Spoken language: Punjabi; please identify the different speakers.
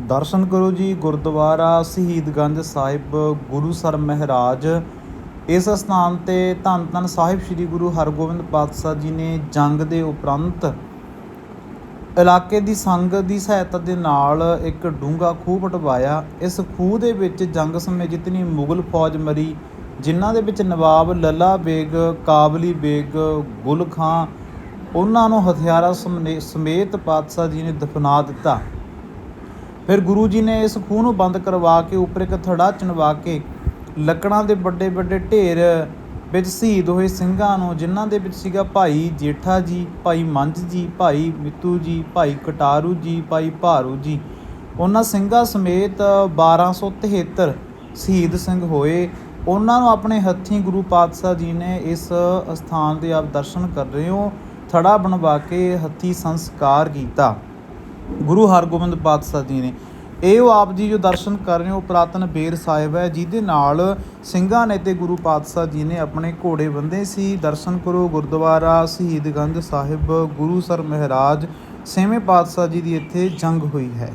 Speaker 1: ਦਰਸ਼ਨ ਕਰੋ ਜੀ ਗੁਰਦੁਆਰਾ ਸ਼ਹੀਦਗੰਜ ਸਾਹਿਬ ਗੁਰੂ ਸਰ ਮਹਾਰਾਜ। ਇਸ ਸਥਾਨ ਤੇ ਧੰਨ ਧੰਨ ਸਾਹਿਬ ਸ੍ਰੀ ਗੁਰੂ ਹਰਗੋਬਿੰਦ ਪਾਤਸ਼ਾਹ ਜੀ ਨੇ ਜੰਗ ਦੇ ਉਪਰੰਤ ਇਲਾਕੇ ਦੀ ਸੰਗਤ ਦੀ ਸਹਾਇਤਾ ਦੇ ਨਾਲ ਇੱਕ ਡੂੰਘਾ ਖੂਹ ਪਟਵਾਇਆ। ਇਸ ਖੂਹ ਦੇ ਵਿੱਚ ਜੰਗ ਸਮੇਂ ਜਿਤਨੀ ਮੁਗਲ ਫੌਜ ਮਰੀ, ਜਿਨ੍ਹਾਂ ਦੇ ਵਿੱਚ ਨਵਾਬ ਲੱਲਾ ਬੇਗ, ਕਾਬਲੀ ਬੇਗ, ਗੁਲ ਖਾਂ, ਉਹਨਾਂ ਨੂੰ ਹਥਿਆਰਾਂ ਸਮਨੇ- ਸਮੇਤ ਪਾਤਸ਼ਾਹ ਜੀ ਨੇ ਦਫਨਾ ਦਿੱਤਾ। ਫਿਰ ਗੁਰੂ ਜੀ ਨੇ ਇਸ ਖੂਹ ਨੂੰ ਬੰਦ ਕਰਵਾ ਕੇ ਉੱਪਰ ਇੱਕ ਥੜਾ ਚਣਵਾ ਕੇ ਲੱਕੜਾਂ ਦੇ ਵੱਡੇ ਵੱਡੇ ਢੇਰ ਵਿੱਚ ਸ਼ਹੀਦ ਹੋਏ ਸਿੰਘਾਂ ਨੂੰ, ਜਿਨ੍ਹਾਂ ਦੇ ਵਿੱਚ ਸੀਗਾ ਭਾਈ ਜੇਠਾ ਜੀ, ਭਾਈ ਮੰਝ ਜੀ, ਭਾਈ ਮਿੱਤੂ ਜੀ, ਭਾਈ ਕਟਾਰੂ ਜੀ, ਭਾਈ ਭਾਰੂ ਜੀ। ਉਹਨਾਂ ਸਿੰਘਾਂ ਸਮੇਤ 1273 ਸ਼ਹੀਦ ਸਿੰਘ ਹੋਏ। ਉਹਨਾਂ ਨੂੰ ਆਪਣੇ ਹੱਥੀਂ ਗੁਰੂ ਪਾਤਸ਼ਾਹ ਜੀ ਨੇ ਇਸ ਸਥਾਨ ਦੇ ਆਪ ਦਰਸ਼ਨ ਕਰ ਰਹੇ ਹੋ। ਥੜਾ ਬਣਵਾ ਕੇ ਹੱਥੀ ਸੰਸਕਾਰ ਕੀਤਾ। ਗੁਰੂ ਹਰਗੋਬਿੰਦ ਪਾਤਸ਼ਾਹ ਜੀ ਨੇ। ਇਹ ਉਹ ਆਪ ਜੀ ਜੋ ਦਰਸ਼ਨ ਕਰ ਰਹੇ ਹੋ ਪੁਰਾਤਨ ਬੇਰ ਸਾਹਿਬ ਹੈ, ਜਿਹਦੇ ਨਾਲ ਸਿੰਘਾਂ ਨੇ ਤੇ ਗੁਰੂ ਪਾਤਸ਼ਾਹ ਜੀ ਨੇ ਆਪਣੇ ਘੋੜੇ ਬੰਦੇ ਸੀ। ਦਰਸ਼ਨ ਕਰੋ ਗੁਰਦੁਆਰਾ ਸ਼ਹੀਦਗੰਜ ਸਾਹਿਬ, ਗੁਰੂ ਸਰ ਮਹਾਰਾਜ ਛੇਵੇਂ ਪਾਤਸ਼ਾਹ ਜੀ ਦੀ ਇੱਥੇ ਜੰਗ ਹੋਈ ਹੈ।